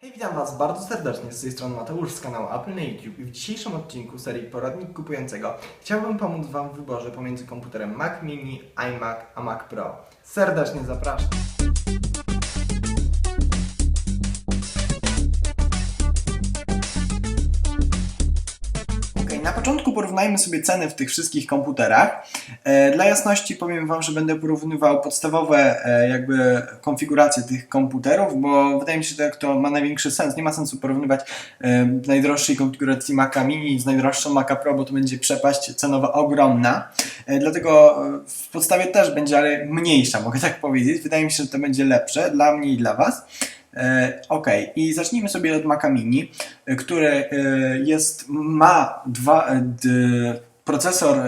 Hej, witam Was bardzo serdecznie z tej strony Mateusz z kanału Apple na YouTube i w dzisiejszym odcinku serii Poradnik Kupującego chciałbym pomóc Wam w wyborze pomiędzy komputerem Mac Mini, iMac a Mac Pro. Serdecznie zapraszam. Początku porównajmy sobie ceny w tych wszystkich komputerach. E, Dla jasności powiem Wam, że będę porównywał podstawowe e, jakby konfiguracje tych komputerów, bo wydaje mi się, że tak to ma największy sens. Nie ma sensu porównywać e, najdroższej konfiguracji Maca Mini z najdroższą Maca Pro, bo to będzie przepaść cenowa ogromna. Dlatego w podstawie też będzie, ale mniejsza, mogę tak powiedzieć. Wydaje mi się, że to będzie lepsze dla mnie i dla Was. E, Ok, i zacznijmy sobie od Maca Mini, e, który e, jest, ma dwa, d, procesor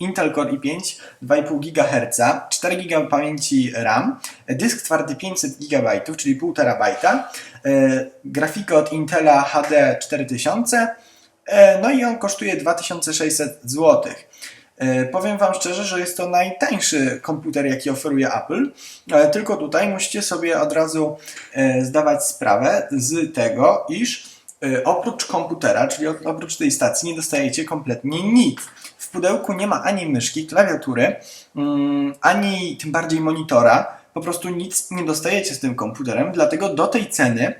Intel Core i5 2,5 GHz, 4 GB pamięci RAM, dysk twardy 500 GB, czyli 1,5 terabajta, e, grafika od Intela HD 4000, e, no i on kosztuje 2600 zł. E, Powiem Wam szczerze, że jest to najtańszy komputer, jaki oferuje Apple. Tylko tutaj musicie sobie od razu e, zdawać sprawę z tego, iż e, oprócz komputera, czyli oprócz tej stacji, nie dostajecie kompletnie nic. W pudełku nie ma ani myszki, klawiatury, mm, ani tym bardziej monitora. Po prostu nic nie dostajecie z tym komputerem, dlatego do tej ceny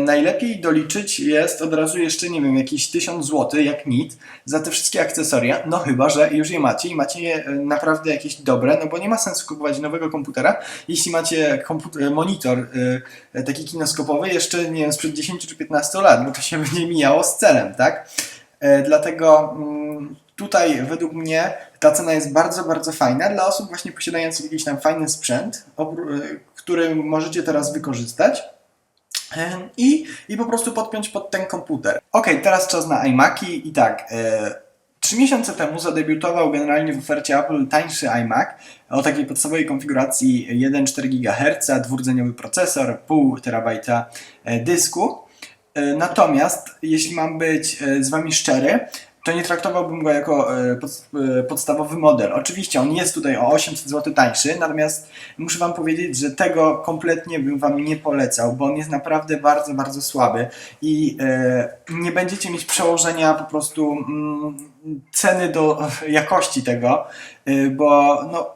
najlepiej doliczyć jest od razu jeszcze, nie wiem, jakieś 1000 zł, jak nic, za te wszystkie akcesoria, no chyba, że już je macie i macie je e, naprawdę jakieś dobre, no bo nie ma sensu kupować nowego komputera, jeśli macie monitor e, e, taki kinoskopowy jeszcze, nie wiem, sprzed 10 czy 15 lat, bo to się będzie mijało z celem, tak? E, Dlatego mm, tutaj według mnie ta cena jest bardzo, bardzo fajna dla osób właśnie posiadających jakiś tam fajny sprzęt, e, który możecie teraz wykorzystać. E, I, I po prostu podpiąć pod ten komputer. Ok, teraz czas na iMaki i tak. E, Trzy miesiące temu zadebiutował generalnie w ofercie Apple tańszy iMac o takiej podstawowej konfiguracji 1,4 GHz, dwurdzeniowy procesor, 0,5 terabajta e, dysku. Natomiast, jeśli mam być z Wami szczery, to nie traktowałbym go jako e, pod, e, podstawowy model. Oczywiście on jest tutaj o 800 zł tańszy, natomiast muszę Wam powiedzieć, że tego kompletnie bym Wam nie polecał, bo on jest naprawdę bardzo, bardzo słaby i e, nie będziecie mieć przełożenia po prostu mm, ceny do jakości tego, y, bo no,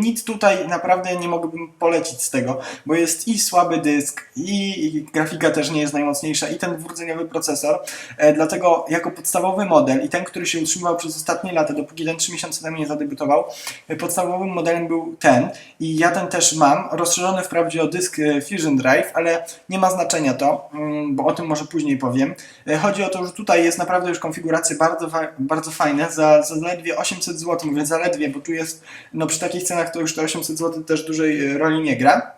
nic tutaj naprawdę nie mogłbym polecić z tego, bo jest i słaby dysk, i, grafika też nie jest najmocniejsza, i ten dwurdzeniowy procesor. E, dlatego jako podstawowy model i ten, który się utrzymywał przez ostatnie lata, dopóki ten 3 miesiące temu nie zadebiutował, e, podstawowym modelem był ten i ja ten też mam, rozszerzony wprawdzie o dysk e, Fusion Drive, ale nie ma znaczenia to, mm, bo o tym może później powiem. Chodzi o to, że tutaj jest naprawdę już konfiguracje bardzo, fa- bardzo fajne, za, za zaledwie 800 zł, mówię zaledwie, bo tu jest, no przy takich cenach to już te 800 zł też dużej e, roli nie gra.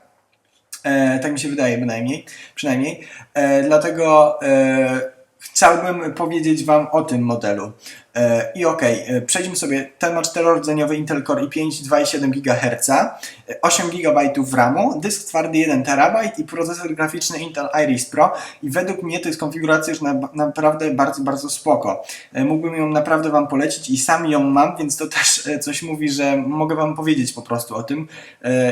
E, tak mi się wydaje bynajmniej, przynajmniej. E, dlatego e, chciałbym powiedzieć Wam o tym modelu. E, I okej, e, przejdźmy sobie. Ten ma 4-rdzeniowy Intel Core i5 2,7 GHz, e, 8 GB RAMu, dysk twardy 1 TB i procesor graficzny Intel Iris Pro. I według mnie to jest konfiguracja już na, naprawdę bardzo, bardzo spoko. E, Mógłbym ją naprawdę Wam polecić i sam ją mam, więc to też coś mówi, że mogę Wam powiedzieć po prostu o tym.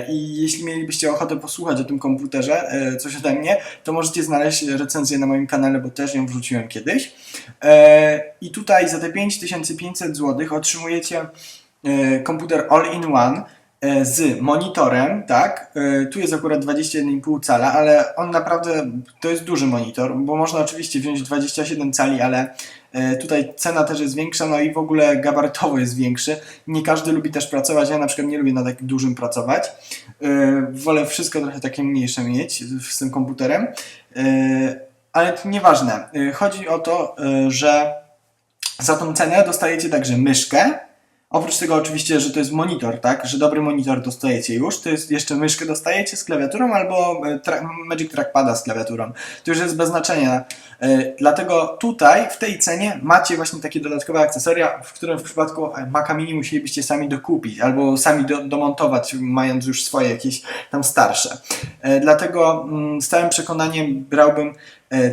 I jeśli mielibyście ochotę posłuchać o tym komputerze, coś ode mnie, to możecie znaleźć recenzję na moim kanale, bo też ją wrzuciłem kiedyś. I tutaj za te 5500 zł otrzymujecie e, komputer all-in-one e, z monitorem, tak? E, Tu jest akurat 21,5 cala, ale on naprawdę to jest duży monitor, bo można oczywiście wziąć 27 cali, ale tutaj cena też jest większa, no i w ogóle gabarytowo jest większy. Nie każdy lubi też pracować, ja na przykład nie lubię na tak dużym pracować. Wolę wszystko trochę takie mniejsze mieć z tym komputerem. Ale to nieważne. Chodzi o to, że za tą cenę dostajecie także myszkę. Oprócz tego oczywiście, że to jest monitor, tak? Że dobry monitor dostajecie już. To jest jeszcze myszkę dostajecie z klawiaturą albo e, tra- Magic Trackpada z klawiaturą. To już jest bez znaczenia. E, Dlatego tutaj w tej cenie macie właśnie takie dodatkowe akcesoria, w którym w przypadku Maca Mini musielibyście sami dokupić albo sami do, domontować, mając już swoje jakieś tam starsze. E, Dlatego mm, z całym przekonaniem brałbym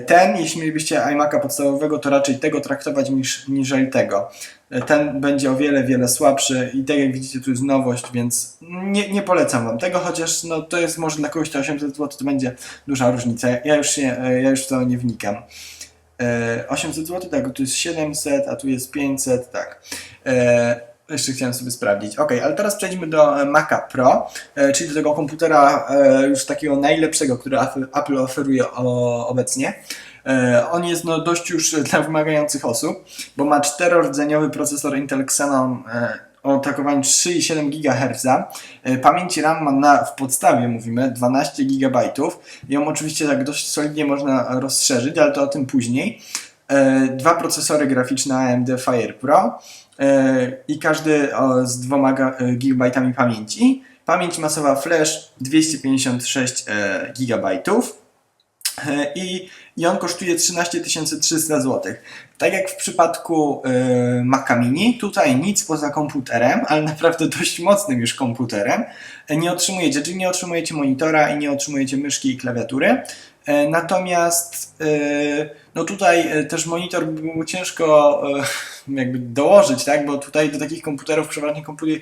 ten, jeśli mielibyście iMac'a podstawowego, to raczej tego traktować niż, niżeli tego. E, Ten będzie o wiele, wiele słabszy i tak jak widzicie tu jest nowość, więc nie, nie polecam Wam tego, chociaż no, to jest może dla kogoś to 800 zł to będzie duża różnica. Ja już, e, ja już w to nie wnikam. E, 800 zł, tak, tu jest 700, a tu jest 500, tak. E, jeszcze chciałem sobie sprawdzić. Ok, ale teraz przejdźmy do e, Maca Pro, e, czyli do tego komputera e, już takiego najlepszego, który Apple- oferuje obecnie. E, On jest no, dość już dla wymagających osób, bo ma czterordzeniowy procesor Intel Xenon e, o takowaniu 3,7 GHz. E, Pamięci RAM ma na, w podstawie, mówimy, 12 GB. Ją oczywiście tak dość solidnie można rozszerzyć, ale to o tym później. E, Dwa procesory graficzne AMD Fire Pro e, i każdy z 2 GB pamięci. Pamięć masowa flash 256 GB. E, I, I on kosztuje 13 300 zł. Tak jak w przypadku y, Maca Mini, tutaj nic poza komputerem, ale naprawdę dość mocnym już komputerem, nie otrzymujecie, czyli nie otrzymujecie monitora i nie otrzymujecie myszki i klawiatury. E, Natomiast e, no tutaj e, też monitor by było ciężko jakby dołożyć, tak? Bo tutaj do takich komputerów, przeważnie komputerów,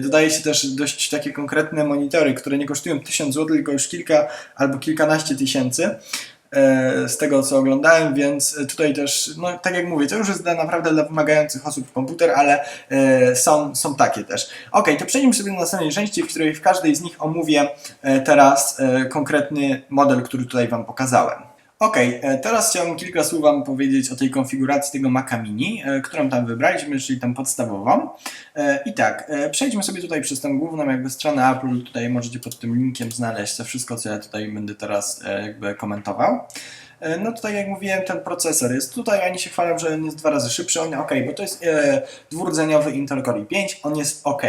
dodaje się też dość takie konkretne monitory, które nie kosztują 1000 zł, tylko już kilka albo kilkanaście tysięcy z tego co oglądałem, więc tutaj też, no tak jak mówię, to już jest dla, naprawdę dla wymagających osób komputer, ale e, są, są takie też. Ok, to przejdźmy sobie do następnej części, w której w każdej z nich omówię e, teraz e, konkretny model, który tutaj Wam pokazałem. Ok, e, teraz chciałbym kilka słów Wam powiedzieć o tej konfiguracji tego Maca Mini, e, którą tam wybraliśmy, czyli tam podstawową. E, I tak, przejdźmy sobie tutaj przez tą główną jakby stronę Apple, tutaj możecie pod tym linkiem znaleźć to wszystko, co ja tutaj będę teraz jakby komentował. E, No to tak jak mówiłem, ten procesor jest tutaj, oni się chwalą, że on jest dwa razy szybszy, on ok, bo to jest e, dwurdzeniowy Intel Core i5, on jest ok,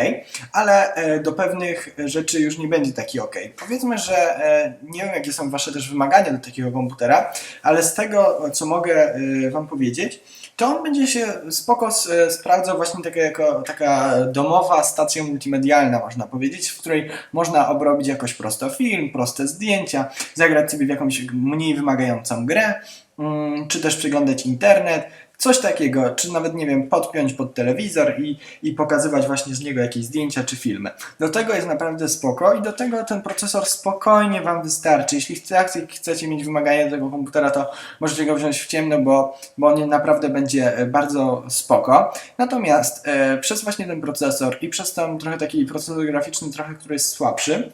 ale e, do pewnych rzeczy już nie będzie taki ok. Powiedzmy, że e, nie wiem jakie są Wasze też wymagania do takiego komputera, ale z tego co mogę e, Wam powiedzieć, to on będzie się spoko e, sprawdzał właśnie taka, jako taka domowa stacja multimedialna, można powiedzieć, w której można obrobić jakoś prosto film, proste zdjęcia, zagrać sobie w jakąś mniej wymagającą grę, mm, czy też przeglądać internet, coś takiego, czy nawet, nie wiem, podpiąć pod telewizor i, i pokazywać właśnie z niego jakieś zdjęcia czy filmy. Do tego jest naprawdę spoko i do tego ten procesor spokojnie Wam wystarczy. Jeśli chcecie, chcecie mieć wymagania do tego komputera, to możecie go wziąć w ciemno, bo, bo on naprawdę będzie e, bardzo spoko. Natomiast e, przez właśnie ten procesor i przez ten trochę taki procesor graficzny, trochę, który jest słabszy,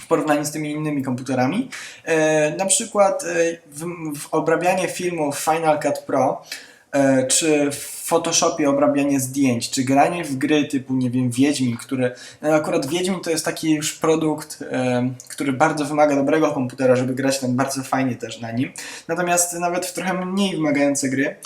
w porównaniu z tymi innymi komputerami. E, na przykład e, w, w obrabianie filmów Final Cut Pro czy w Photoshopie obrabianie zdjęć, czy granie w gry typu, nie wiem, Wiedźmin, który no akurat Wiedźmin to jest taki już produkt, e, który bardzo wymaga dobrego komputera, żeby grać tam bardzo fajnie też na nim. Natomiast nawet w trochę mniej wymagające gry, e,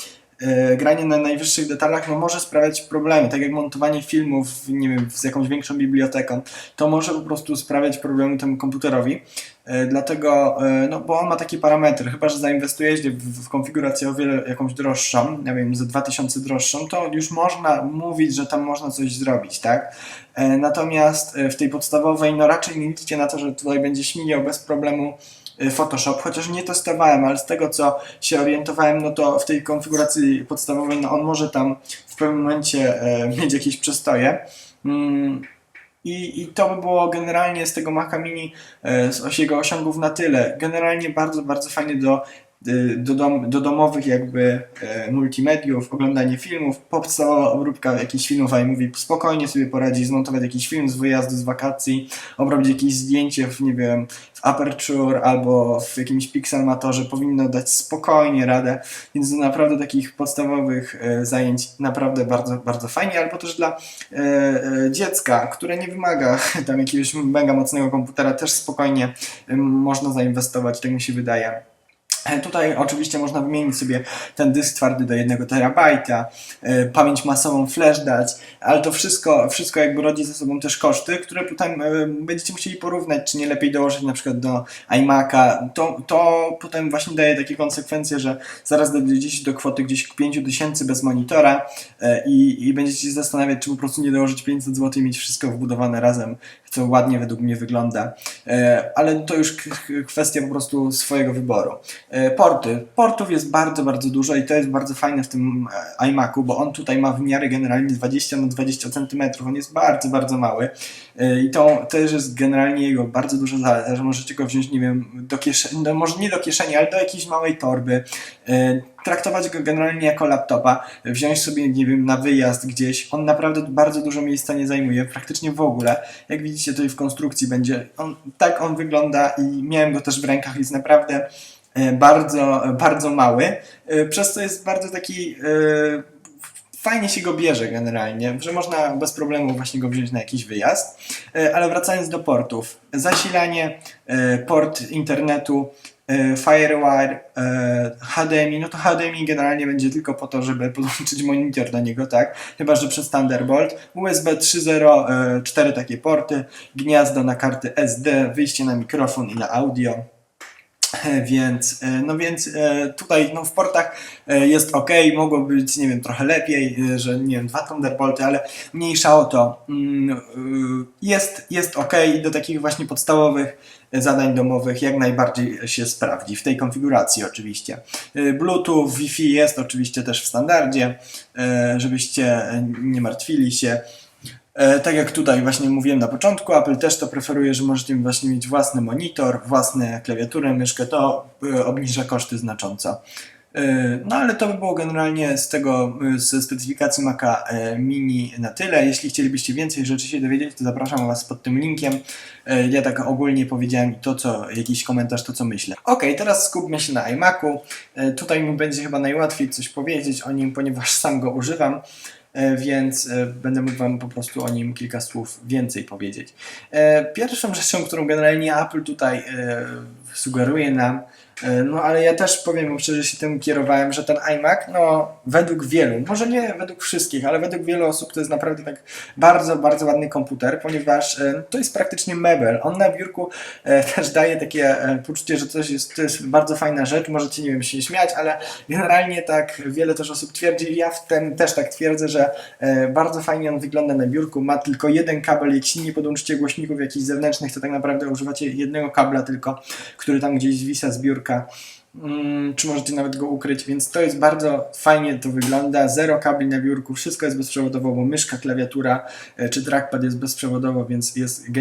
granie na najwyższych detalach no, może sprawiać problemy, tak jak montowanie filmów, nie wiem, z jakąś większą biblioteką, to może po prostu sprawiać problemy temu komputerowi. E, Dlatego, e, no bo on ma takie parametry, chyba że zainwestujecie w, konfigurację o wiele jakąś droższą, nie wiem, za 2000 droższą, to już można mówić, że tam można coś zrobić, tak? E, Natomiast e, w tej podstawowej, no raczej nie liczcie na to, że tutaj będzie śmigał bez problemu e, Photoshop, chociaż nie testowałem, ale z tego co się orientowałem, no to w tej konfiguracji podstawowej, no on może tam w pewnym momencie e, mieć jakieś przestoje. Mm, i, I to by było generalnie z tego Maca Mini, e, z jego osiągów na tyle. Generalnie bardzo, bardzo fajny do, y, do, dom, do domowych jakby e, multimediów, oglądanie filmów, podstawowa obróbka jakichś filmów iMovie, spokojnie sobie poradzi zmontować jakiś film z wyjazdu, z wakacji, obrobić jakieś zdjęcie w, nie wiem, w Aperture albo w jakimś Pixelmatorze, powinno dać spokojnie radę, więc do naprawdę takich podstawowych e, zajęć naprawdę bardzo, bardzo fajnie, albo też dla e, dziecka, które nie wymaga tam jakiegoś mega mocnego komputera, też spokojnie można zainwestować, tak mi się wydaje. E, Tutaj oczywiście można wymienić sobie ten dysk twardy do 1 terabajta, e, pamięć masową flash dać, ale to wszystko, wszystko jakby rodzi ze sobą też koszty, które potem e, będziecie musieli porównać, czy nie lepiej dołożyć na przykład do iMac'a. To, to potem właśnie daje takie konsekwencje, że zaraz dojdziecie do kwoty gdzieś 5000 bez monitora i, i będziecie się zastanawiać, czy po prostu nie dołożyć 500 zł i mieć wszystko wbudowane razem, co ładnie według mnie wygląda. Ale to już kwestia po prostu swojego wyboru. E, Porty. Portów jest bardzo, bardzo dużo i to jest bardzo fajne w tym e, iMacu, bo on tutaj ma wymiary generalnie 20 na 20 cm. On jest bardzo, bardzo mały. E, I to też jest generalnie jego bardzo duża zaleta, że możecie go wziąć, nie wiem, do kieszeni, no może nie do kieszeni, ale do jakiejś małej torby. Traktować go generalnie jako laptopa, wziąć sobie, nie wiem, na wyjazd gdzieś. On naprawdę bardzo dużo miejsca nie zajmuje, praktycznie w ogóle. Jak widzicie, tutaj w konstrukcji będzie. On, tak on wygląda i miałem go też w rękach, jest naprawdę bardzo, bardzo mały, e, przez co jest bardzo taki e, fajnie się go bierze generalnie, że można bez problemu właśnie go wziąć na jakiś wyjazd. E, Ale wracając do portów. Zasilanie, e, port internetu, e, FireWire, e, HDMI, no to HDMI generalnie będzie tylko po to, żeby podłączyć monitor do niego, tak? Chyba, że przez Thunderbolt. USB 3.0, e, cztery takie porty, gniazdo na karty SD, wyjście na mikrofon i na audio. Więc, e, no więc e, tutaj no w portach e, jest ok, mogło być, nie wiem, trochę lepiej, że nie wiem, dwa Thunderbolty, ale mniejsza o to. Mm, Jest, jest ok i do takich właśnie podstawowych zadań domowych jak najbardziej się sprawdzi, w tej konfiguracji oczywiście. Bluetooth, Wi-Fi jest oczywiście też w standardzie, żebyście nie martwili się. E, Tak jak tutaj właśnie mówiłem na początku, Apple też to preferuje, że możecie właśnie mieć własny monitor, własne klawiaturę, myszkę, to e, obniża koszty znacząco. E, No ale to by było generalnie z tego, ze specyfikacji Maca Mini na tyle. Jeśli chcielibyście więcej rzeczy się dowiedzieć, to zapraszam Was pod tym linkiem. Ja tak ogólnie powiedziałem to, co, jakiś komentarz, to co myślę. Ok, teraz skupmy się na iMacu. Tutaj mi będzie chyba najłatwiej coś powiedzieć o nim, ponieważ sam go używam więc e, będę mógł Wam po prostu o nim kilka słów więcej powiedzieć. E, Pierwszą rzeczą, którą generalnie Apple tutaj e, sugeruje nam, e, no ale ja też powiem wam szczerze, się tym kierowałem, że ten iMac, no według wielu, może nie według wszystkich, ale według wielu osób to jest naprawdę tak bardzo, bardzo ładny komputer, ponieważ e, to jest praktycznie mebel. On na biurku e, też daje takie e, poczucie, że coś jest, to jest bardzo fajna rzecz, możecie, nie wiem, się śmiać, ale generalnie tak wiele też osób twierdzi ja w tym też tak twierdzę, że e, bardzo fajnie on wygląda na biurku, ma tylko jeden kabel, jeśli nie podłączycie głośników jakichś zewnętrznych, to tak naprawdę używacie jednego kabla tylko, który tam gdzieś wisa z biurka. Mm, czy możecie nawet go ukryć, więc to jest bardzo fajnie to wygląda. Zero kabli na biurku, wszystko jest bezprzewodowo, bo myszka, klawiatura e, czy trackpad jest bezprzewodowo, więc jest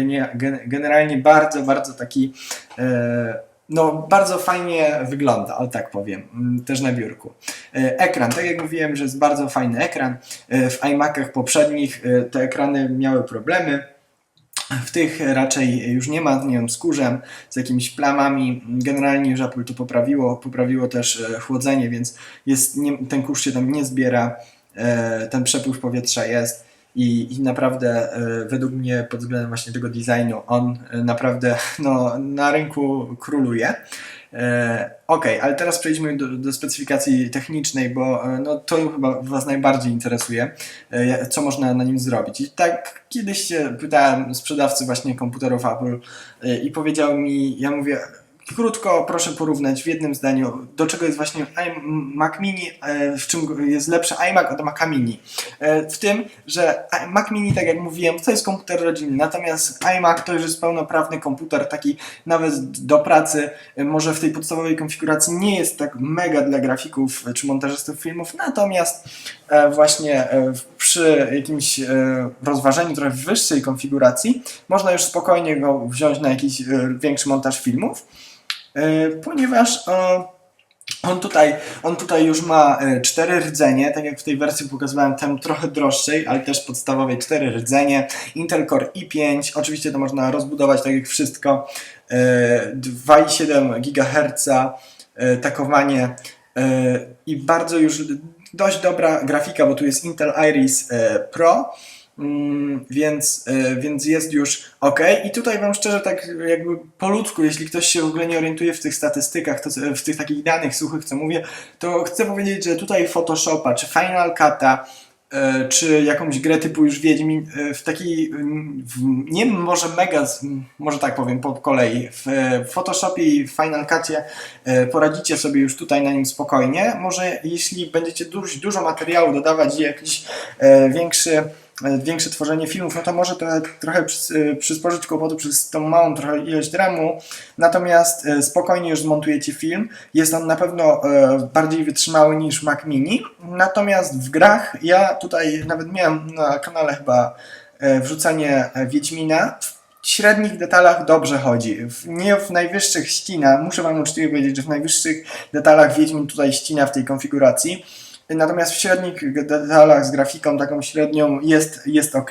generalnie bardzo, bardzo taki e, no, bardzo fajnie wygląda, ale tak powiem, mm, też na biurku. E, Ekran, tak jak mówiłem, że jest bardzo fajny ekran. W iMacach poprzednich te ekrany miały problemy. W tych raczej już nie ma, nie wiem, z kurzem, z jakimiś plamami. Generalnie już Apple to poprawiło. Poprawiło też e, chłodzenie, więc jest, nie, ten kurz się tam nie zbiera, e, ten przepływ powietrza jest. I, I naprawdę e, według mnie pod względem właśnie tego designu on naprawdę no, na rynku króluje. E, ok, ale teraz przejdźmy do, do specyfikacji technicznej, bo e, no, to chyba Was najbardziej interesuje, e, co można na nim zrobić. I tak kiedyś pytałem sprzedawcy właśnie komputerów Apple i powiedział mi, ja mówię, krótko proszę porównać w jednym zdaniu, do czego jest właśnie Mac Mini, e, w czym jest lepszy iMac od Maca Mini. E, W tym, że Mac Mini, tak jak mówiłem, to jest komputer rodzinny, natomiast iMac to już jest pełnoprawny komputer, taki nawet do pracy, e, może w tej podstawowej konfiguracji nie jest tak mega dla grafików czy montażystów filmów, natomiast właśnie przy jakimś rozważeniu trochę wyższej konfiguracji można już spokojnie go wziąć na jakiś większy montaż filmów, ponieważ e, on tutaj, on tutaj już ma e, cztery rdzenie, tak jak w tej wersji pokazywałem, tam trochę droższej, ale też podstawowej cztery rdzenie. Intel Core i5, oczywiście to można rozbudować tak jak wszystko. E, 2,7 GHz, e, takowanie e, i bardzo już dość dobra grafika, bo tu jest Intel Iris Pro. Mm, więc, e, więc jest już ok. I tutaj Wam szczerze, tak jakby po ludzku, jeśli ktoś się w ogóle nie orientuje w tych statystykach, to, w tych takich danych suchych, co mówię, to chcę powiedzieć, że tutaj Photoshopa, czy Final Cut'a, e, czy jakąś grę typu już Wiedźmin, e, w takiej, mm, nie może mega, może tak powiem po kolei, w Photoshopie i w Final Cutie poradzicie sobie już tutaj na nim spokojnie. Może jeśli będziecie dość dużo materiału dodawać i jakiś większy większe tworzenie filmów, no to może trochę przys- e, przysporzyć kłopotu przez tą małą trochę ilość ramu, natomiast e, spokojnie już zmontujecie film. Jest on na pewno e, bardziej wytrzymały niż Mac Mini, natomiast w grach ja tutaj nawet miałem na kanale chyba e, wrzucanie e, Wiedźmina. W średnich detalach dobrze chodzi. Nie w najwyższych ścina. Muszę Wam uczciwie powiedzieć, że w najwyższych detalach Wiedźmin tutaj ścina w tej konfiguracji. Natomiast w średnich detalach z grafiką taką średnią jest, jest ok.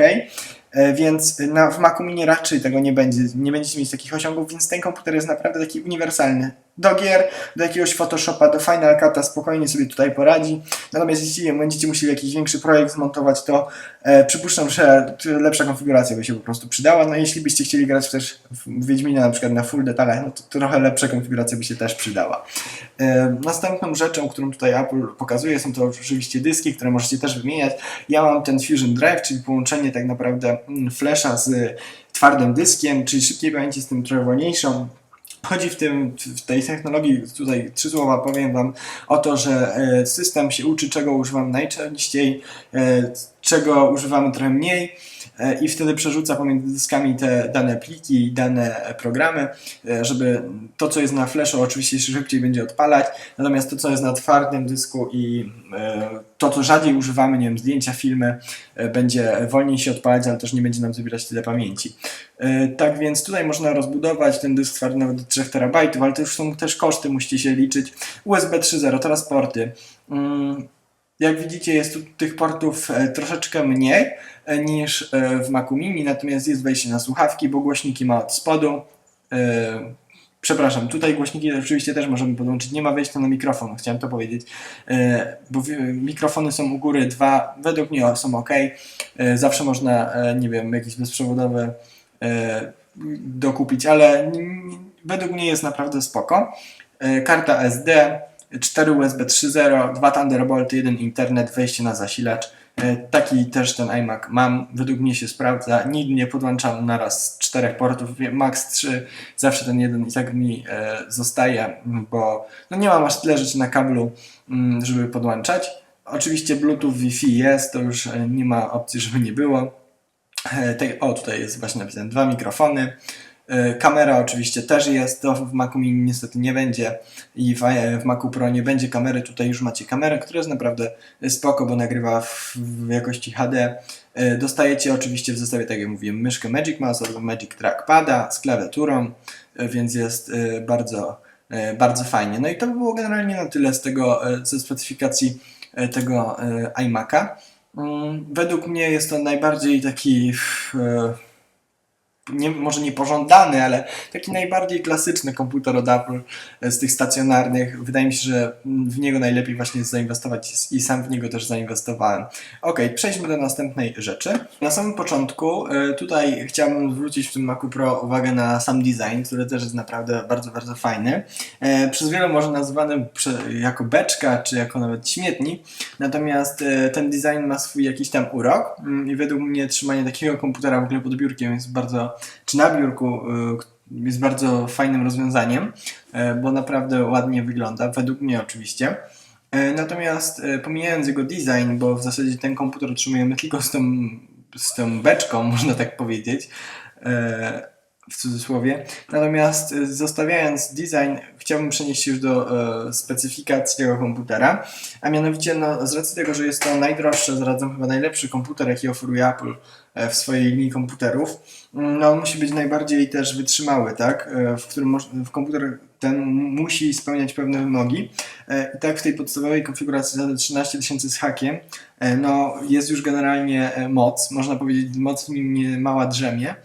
Więc na, w Macu Mini raczej tego nie będzie. Nie będziecie mieć takich osiągów, więc ten komputer jest naprawdę taki uniwersalny. Do gier, do jakiegoś Photoshopa, do Final Cut'a spokojnie sobie tutaj poradzi. Natomiast jeśli będziecie musieli jakiś większy projekt zmontować, to e, przypuszczam, że lepsza konfiguracja by się po prostu przydała. No jeśli byście chcieli grać też w Wiedźmina na przykład na full detalach, no to trochę lepsza konfiguracja by się też przydała. E, następną rzeczą, którą tutaj Apple pokazuje, są to oczywiście dyski, które możecie też wymieniać. Ja mam ten Fusion Drive, czyli połączenie tak naprawdę mm, flasha z twardym dyskiem, czyli szybkiej pamięci z tym trochę wolniejszą. Chodzi w, tym, w tej technologii, tutaj trzy słowa powiem Wam, o to, że e, system się uczy, czego używam najczęściej, e, czego używamy trochę mniej e, i wtedy przerzuca pomiędzy dyskami te dane pliki i dane programy, e, żeby to, co jest na flashu, oczywiście szybciej będzie odpalać, natomiast to, co jest na twardym dysku i e, to, co rzadziej używamy, nie wiem, zdjęcia, filmy, będzie wolniej się odpalać, ale też nie będzie nam zabierać tyle pamięci. Tak więc tutaj można rozbudować ten dysk twardy nawet do 3 terabajtów, ale to już są też koszty, musicie się liczyć. USB 3.0, teraz porty. Mm, Jak widzicie, jest tu tych portów e, troszeczkę mniej e, niż e, w Macu Mini, natomiast jest wejście na słuchawki, bo głośniki ma od spodu. Przepraszam, tutaj głośniki oczywiście też możemy podłączyć. Nie ma wejścia na mikrofon, chciałem to powiedzieć, bo mikrofony są u góry dwa, według mnie są ok. Zawsze można, nie wiem, jakieś bezprzewodowe dokupić, ale według mnie jest naprawdę spoko. Karta SD, 4 USB 3.0, 2 Thunderbolty, 1 internet, wejście na zasilacz. E, Taki też ten iMac mam, według mnie się sprawdza. Nigdy nie podłączam naraz czterech portów, max 3, zawsze ten jeden i tak mi e, zostaje, m, bo no nie mam aż tyle rzeczy na kablu, mm, żeby podłączać. Oczywiście Bluetooth Wi-Fi jest, to już e, nie ma opcji, żeby nie było. O, tutaj jest właśnie napisane dwa mikrofony. E, Kamera oczywiście też jest, to w Macu Mini niestety nie będzie i w, w Macu Pro nie będzie kamery. Tutaj już macie kamerę, która jest naprawdę spoko, bo nagrywa w, jakości HD. E, Dostajecie oczywiście w zestawie, tak jak mówiłem, myszkę Magic Mouse albo Magic Trackpada z klawiaturą, e, więc jest e, bardzo, e, bardzo fajnie. No i to by było generalnie na tyle z tego, e, ze specyfikacji e, tego e, iMac'a. Mm, Według mnie jest to najbardziej taki, e, nie, może nie pożądany, ale taki najbardziej klasyczny komputer od Apple e, z tych stacjonarnych. Wydaje mi się, że w niego najlepiej właśnie zainwestować i sam w niego też zainwestowałem. Ok, przejdźmy do następnej rzeczy. Na samym początku e, tutaj chciałbym zwrócić w tym Macu Pro uwagę na sam design, który też jest naprawdę bardzo, bardzo fajny. E, Przez wielu może nazywany jako beczka, czy jako nawet śmietnik, natomiast ten design ma swój jakiś tam urok mm, i według mnie trzymanie takiego komputera w ogóle pod biurkiem jest bardzo, czy na biurku y, jest bardzo fajnym rozwiązaniem, e, bo naprawdę ładnie wygląda, według mnie oczywiście. E, Natomiast pomijając jego design, bo w zasadzie ten komputer otrzymujemy tylko z tą, z tą beczką, można tak powiedzieć, w cudzysłowie. Natomiast e, zostawiając design, chciałbym przenieść się już do e, specyfikacji tego komputera, a mianowicie no, z racji tego, że jest to najdroższy, zarazem chyba najlepszy komputer, jaki oferuje Apple e, w swojej linii komputerów, mm, no on musi być najbardziej też wytrzymały, tak? E, W którym w komputer ten musi spełniać pewne wymogi. E, I tak w tej podstawowej konfiguracji za te 13 tysięcy z hakiem, e, no jest już generalnie e, moc, można powiedzieć moc w nim mała drzemie,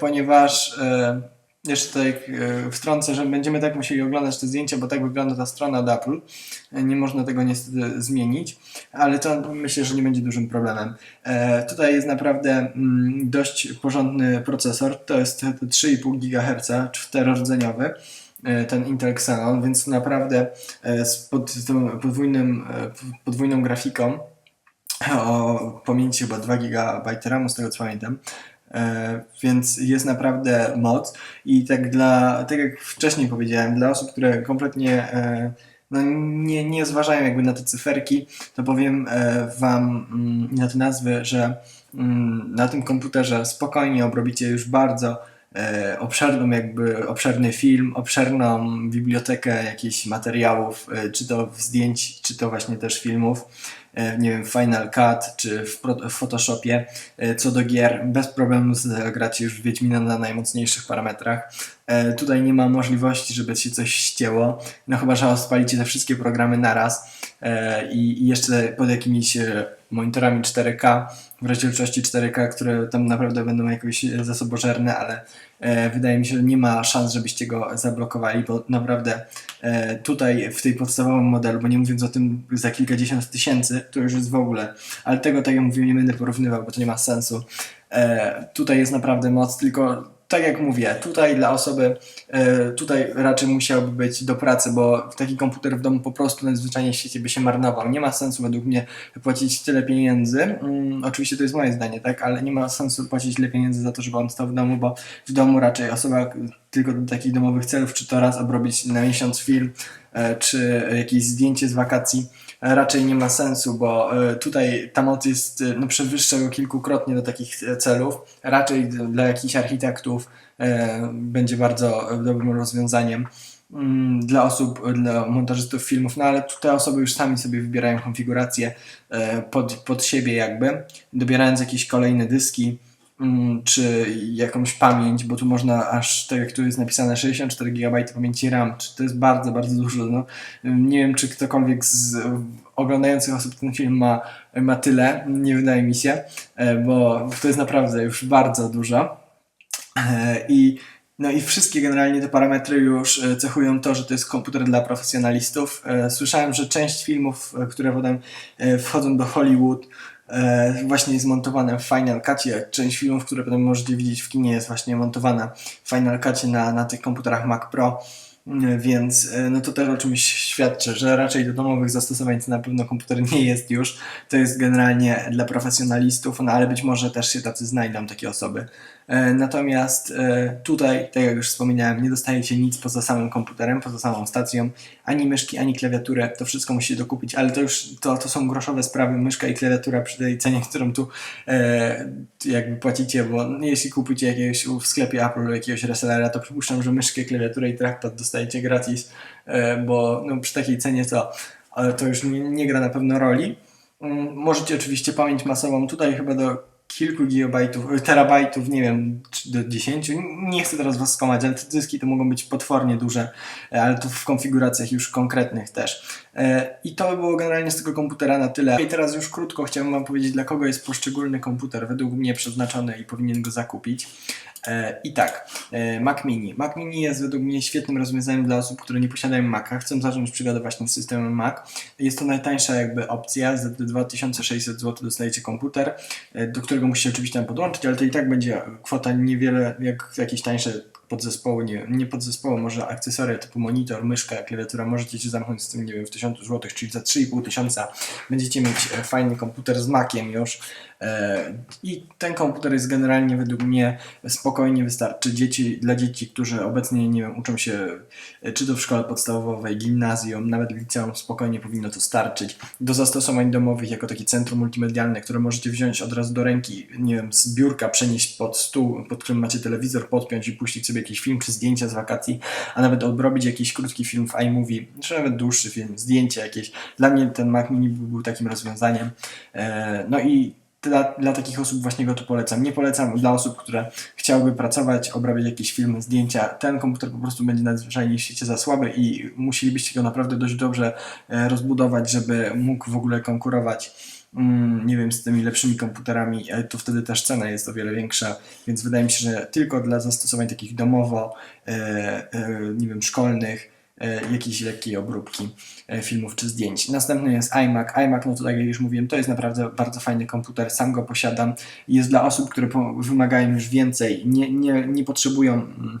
ponieważ jeszcze tutaj wtrącę, że będziemy tak musieli oglądać te zdjęcia, bo tak wygląda ta strona od Apple. Nie można tego niestety zmienić, ale to myślę, że nie będzie dużym problemem. Tutaj jest naprawdę mm, dość porządny procesor, to jest te 3,5 GHz, czterorodzeniowy e, ten Intel Xenon, więc naprawdę e, z pod, tą podwójnym, e, podwójną grafiką o pamięci chyba 2 GB RAMu z tego co pamiętam. E, Więc jest naprawdę moc i tak dla, tak jak wcześniej powiedziałem, dla osób, które kompletnie e, no, nie, nie zważają jakby na te cyferki, to powiem e, Wam mm, na te nazwy, że mm, na tym komputerze spokojnie obrobicie już bardzo e, obszerną jakby, obszerny film, obszerną bibliotekę jakichś materiałów, e, czy to zdjęć, czy to właśnie też filmów, e, nie wiem, Final Cut, czy w, w Photoshopie. E, Co do gier, bez problemu zagracie już Wiedźmina na najmocniejszych parametrach. E, Tutaj nie ma możliwości, żeby się coś ścięło, no chyba, że spalicie te wszystkie programy naraz e, i, jeszcze pod jakimiś e, monitorami 4K, w rozdzielczości 4K, które tam naprawdę będą jakoś e, zasobożerne, ale e, wydaje mi się, że nie ma szans, żebyście go zablokowali, bo naprawdę e, tutaj w tej podstawowym modelu, bo nie mówiąc o tym za kilkadziesiąt tysięcy, to już jest w ogóle, ale tego, tak jak mówię, nie będę porównywał, bo to nie ma sensu. E, tutaj jest naprawdę moc, tylko tak jak mówię, tutaj dla osoby, e, tutaj raczej musiałby być do pracy, bo taki komputer w domu po prostu najzwyczajniej w świecie by się marnował. Nie ma sensu według mnie płacić tyle pieniędzy. Mm, oczywiście to jest moje zdanie, tak, ale nie ma sensu płacić tyle pieniędzy za to, żeby on stał w domu, bo w domu raczej osoba tylko do takich domowych celów, czy to raz obrobić na miesiąc film, czy jakieś zdjęcie z wakacji, e, raczej nie ma sensu, bo e, tutaj ta moc jest, e, no, przewyższa go kilkukrotnie do takich e, celów. Raczej dla jakichś architektów e, będzie bardzo e, dobrym rozwiązaniem mm, dla osób, dla montażystów filmów, no ale te osoby już sami sobie wybierają konfigurację e, pod, pod siebie jakby, dobierając jakieś kolejne dyski czy jakąś pamięć, bo tu można aż, tak jak tu jest napisane, 64 GB pamięci RAM, czy to jest bardzo, bardzo dużo. No, nie wiem, czy ktokolwiek z oglądających osób ten film ma, ma tyle, nie wydaje mi się, e, bo to jest naprawdę już bardzo dużo. E, I, no i wszystkie generalnie te parametry już e, cechują to, że to jest komputer dla profesjonalistów. Słyszałem, że część filmów, które potem wchodzą do Hollywood, e, właśnie jest montowane w Final Cutie. Część filmów, które potem możecie widzieć w kinie, jest właśnie montowana w Final Cutie na, na tych komputerach Mac Pro. Mm, Więc e, no to też o czymś świadczy, że raczej do domowych zastosowań to na pewno komputer nie jest już. To jest generalnie dla profesjonalistów, no ale być może też się tacy znajdą, takie osoby. E, Natomiast e, tutaj, tak jak już wspominałem, nie dostajecie nic poza samym komputerem, poza samą stacją, ani myszki, ani klawiaturę. To wszystko musicie dokupić, ale to już to, to są groszowe sprawy. Myszka i klawiatura przy tej cenie, którą tu e, jakby płacicie, bo jeśli kupicie jakiegoś w sklepie Apple jakiegoś resellera, to przypuszczam, że myszkę, klawiaturę i trackpad dostajecie gratis, e, bo no, przy takiej cenie to, ale to już nie, nie gra na pewno roli. Mm, Możecie oczywiście pamięć masową tutaj chyba do kilku gigabajtów, terabajtów, nie wiem, do 10. Nie chcę teraz was skomać, ale te dyski to mogą być potwornie duże, e, ale to w konfiguracjach już konkretnych też. E, I to by było generalnie z tego komputera na tyle. I teraz już krótko chciałbym wam powiedzieć, dla kogo jest poszczególny komputer według mnie przeznaczony i powinien go zakupić. E, I tak, e, Mac Mini. Mac Mini jest według mnie świetnym rozwiązaniem dla osób, które nie posiadają Maca, chcą zacząć przygodę właśnie z systemem Mac. Jest to najtańsza jakby opcja, za 2600 zł dostajecie komputer, e, do którego musicie oczywiście tam podłączyć, ale to i tak będzie kwota niewiele jak jakieś tańsze podzespoły, nie, nie podzespoły, może akcesoria typu monitor, myszka, klawiatura, możecie się zamknąć z tym, nie wiem, w 1000 zł, czyli za 3,5 tysiąca będziecie mieć fajny komputer z Maciem już i ten komputer jest generalnie według mnie spokojnie wystarczy dzieci, dla dzieci, którzy obecnie, nie wiem, uczą się e, czy to w szkole podstawowej, gimnazjum, nawet liceum, spokojnie powinno to starczyć. Do zastosowań domowych jako takie centrum multimedialne, które możecie wziąć od razu do ręki, nie wiem, z biurka, przenieść pod stół, pod którym macie telewizor, podpiąć i puścić sobie jakiś film czy zdjęcia z wakacji, a nawet odrobić jakiś krótki film w iMovie, czy nawet dłuższy film, zdjęcie jakieś. Dla mnie ten Mac Mini był, był takim rozwiązaniem. E, no i dla, dla takich osób właśnie go tu polecam. Nie polecam dla osób, które chciałyby pracować, obrabiać jakieś filmy, zdjęcia. Ten komputer po prostu będzie najzwyczajniej w świecie za słaby i musielibyście go naprawdę dość dobrze e, rozbudować, żeby mógł w ogóle konkurować mm, nie wiem, z tymi lepszymi komputerami, e, to wtedy też cena jest o wiele większa, więc wydaje mi się, że tylko dla zastosowań takich domowo, e, nie wiem, szkolnych, jakiejś lekkiej obróbki e, filmów czy zdjęć. Następny jest iMac. iMac, no to tak jak już mówiłem, to jest naprawdę bardzo fajny komputer, sam go posiadam. Jest dla osób, które wymagają już więcej, nie, nie, nie potrzebują mm,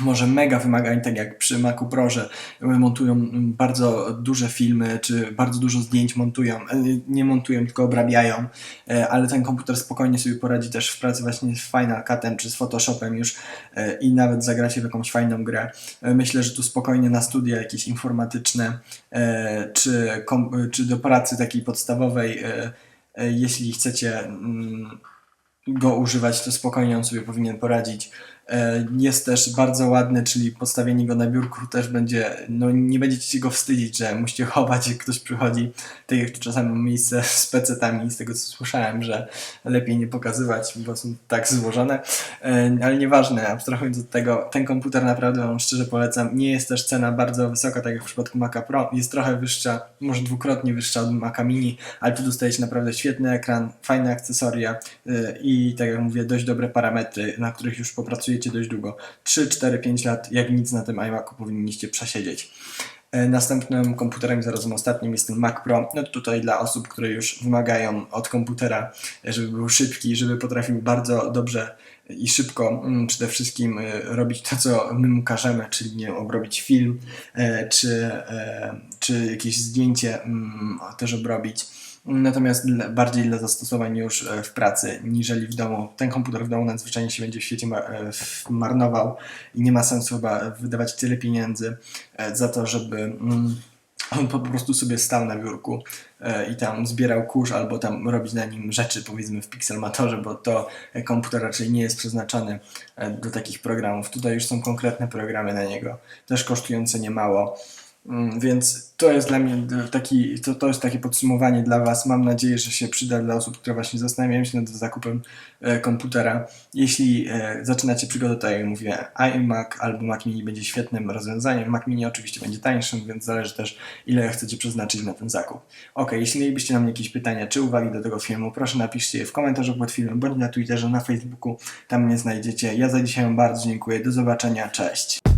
może mega wymagań, tak jak przy Macu Pro, że montują bardzo duże filmy, czy bardzo dużo zdjęć montują, e, nie montują, tylko obrabiają, e, ale ten komputer spokojnie sobie poradzi też w pracy właśnie z Final Cutem, czy z Photoshopem już e, i nawet zagracie w jakąś fajną grę. Myślę, że tu spokojnie na studia jakieś informatyczne, czy, czy do pracy takiej podstawowej, jeśli chcecie mm, go używać, to spokojnie on sobie powinien poradzić. E, Jest też bardzo ładny, czyli postawienie go na biurku też będzie, no nie będziecie się go wstydzić, że musicie chować, jak ktoś przychodzi. Tak jak czasami miejsce z pecetami, z tego co słyszałem, że lepiej nie pokazywać, bo są tak złożone. E, Ale nieważne, abstrahując od tego, ten komputer naprawdę Wam szczerze polecam. Nie jest też cena bardzo wysoka, tak jak w przypadku Maca Pro. Jest trochę wyższa, może dwukrotnie wyższa od Maca Mini, ale tu dostajecie naprawdę świetny ekran, fajne akcesoria y, i tak jak mówię, dość dobre parametry, na których już popracujecie dość długo. 3, 4, 5 lat, jak nic na tym iMacu powinniście przesiedzieć. E, Następnym komputerem, zarazem ostatnim jest ten Mac Pro. No tutaj dla osób, które już wymagają od komputera, e, żeby był szybki, żeby potrafił bardzo dobrze i szybko mm, przede wszystkim e, robić to, co my mu każemy, czyli nie obrobić film, e, czy, e, czy jakieś zdjęcie mm, też obrobić. Natomiast bardziej dla zastosowań już e, w pracy, niżeli w domu. Ten komputer w domu nadzwyczajnie się będzie w świecie e, marnował i nie ma sensu chyba wydawać tyle pieniędzy e, za to, żeby mm, on po prostu sobie stał na biurku i tam zbierał kurz albo tam robić na nim rzeczy, powiedzmy w Pixelmatorze, bo to komputer raczej nie jest przeznaczony do takich programów. Tutaj już są konkretne programy na niego, też kosztujące niemało. Mm, Więc to jest dla mnie d- taki, to, to jest takie podsumowanie dla Was. Mam nadzieję, że się przyda dla osób, które właśnie zastanawiają się nad zakupem e, komputera. Jeśli e, zaczynacie przygodę, tak jak mówię, iMac albo Mac Mini będzie świetnym rozwiązaniem. Mac Mini oczywiście będzie tańszym, więc zależy też ile chcecie przeznaczyć na ten zakup. Ok, jeśli mielibyście na mnie jakieś pytania czy uwagi do tego filmu, proszę napiszcie je w komentarzu pod filmem, bądź na Twitterze, na Facebooku, tam mnie znajdziecie. Ja za dzisiaj bardzo dziękuję, do zobaczenia, cześć!